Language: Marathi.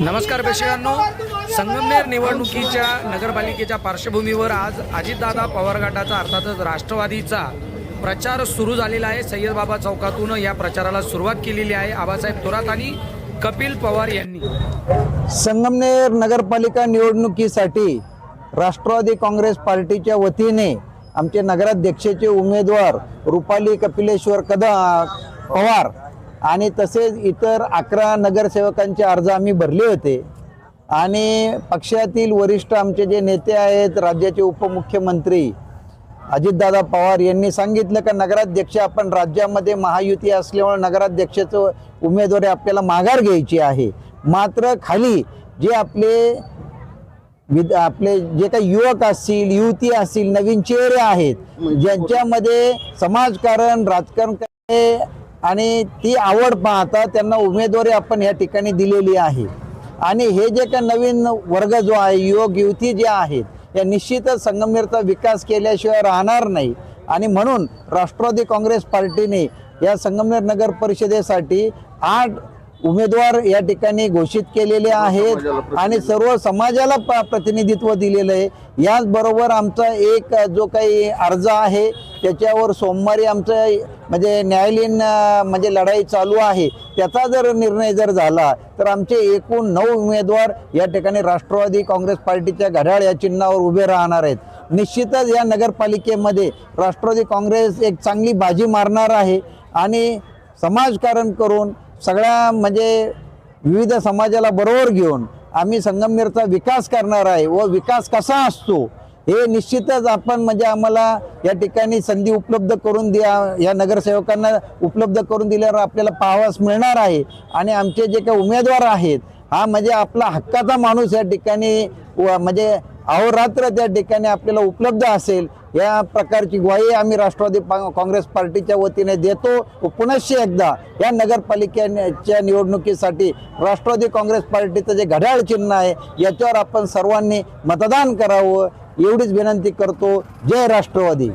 नमस्कार प्रेक्षकांनो संगमनेर निवडणुकीच्या नगरपालिकेच्या पार्श्वभूमीवर आज अजितदादा पवारघाटाचा अर्थातच राष्ट्रवादीचा प्रचार सुरू झालेला आहे. सय्यदबाबा चौकातून या प्रचाराला सुरुवात केलेली आहे. आबासाहेब थोरात आणि कपिल पवार यांनी. संगमनेर नगरपालिका निवडणुकीसाठी राष्ट्रवादी काँग्रेस पार्टीच्या वतीने आमचे नगराध्यक्षाचे उमेदवार रुपाली कपिलेश्वर कदम पवार आणि तसेच इतर अकरा नगरसेवकांचे अर्ज आम्ही भरले होते. आणि पक्षातील वरिष्ठ आमचे जे नेते आहेत राज्याचे उपमुख्यमंत्री अजितदादा पवार यांनी सांगितलं का नगराध्यक्ष आपण राज्यामध्ये महायुती असल्यामुळे नगराध्यक्षाचं उमेदवारी आपल्याला माघार घ्यायची आहे. मात्र खाली जे आपले विद आपले जे काही युवक असतील युवती असतील नवीन चेहरे आहेत ज्यांच्यामध्ये समाजकारण राजकारण आणि ती आवड पाहता त्यांना उमेदवारी आपण या ठिकाणी दिलेली आहे. आणि हे जे काही नवीन वर्ग जो आहे युवक युवती जे आहेत या निश्चितच संगमनेरचा विकास केल्याशिवाय राहणार नाही. आणि म्हणून राष्ट्रवादी काँग्रेस पार्टीने या संगमनेर नगर परिषदेसाठी आठ उमेदवार या ठिकाणी घोषित केलेले आहेत आणि सर्व समाजाला प्रतिनिधित्व दिलेलं आहे. याचबरोबर आमचा एक जो काही अर्ज आहे त्याच्यावर सोमवारी आमचं म्हणजे न्यायालयीन म्हणजे लढाई चालू आहे. त्याचा जर निर्णय जर झाला तर आमचे एकूण नऊ उमेदवार या ठिकाणी राष्ट्रवादी काँग्रेस पार्टीच्या घड्याळ या चिन्हावर उभे राहणार आहेत. निश्चितच या नगरपालिकेमध्ये राष्ट्रवादी काँग्रेस एक चांगली बाजी मारणार आहे आणि समाजकारण करून सगळ्या म्हणजे विविध समाजाला बरोबर घेऊन आम्ही संगमनेरचा विकास करणार आहे व विकास कसा असतो हे निश्चितच आपण म्हणजे आम्हाला या ठिकाणी संधी उपलब्ध करून द्या. या नगरसेवकांना उपलब्ध करून दिल्यावर आपल्याला पाहावास मिळणार आहे. आणि आमचे जे काही उमेदवार आहेत हा म्हणजे आपला हक्काचा माणूस या ठिकाणी व म्हणजे अहोरात्र त्या ठिकाणी आपल्याला उपलब्ध असेल या प्रकारची ग्वाही आम्ही राष्ट्रवादी पा- काँग्रेस पार्टीच्या वतीने देतो. व पुनश्च एकदा या नगरपालिकेच्या निवडणुकीसाठी राष्ट्रवादी काँग्रेस पार्टीचं जे घड्याळ चिन्ह आहे याच्यावर आपण सर्वांनी मतदान करावं. एवढीच विनंती करतो. जय राष्ट्रवादी.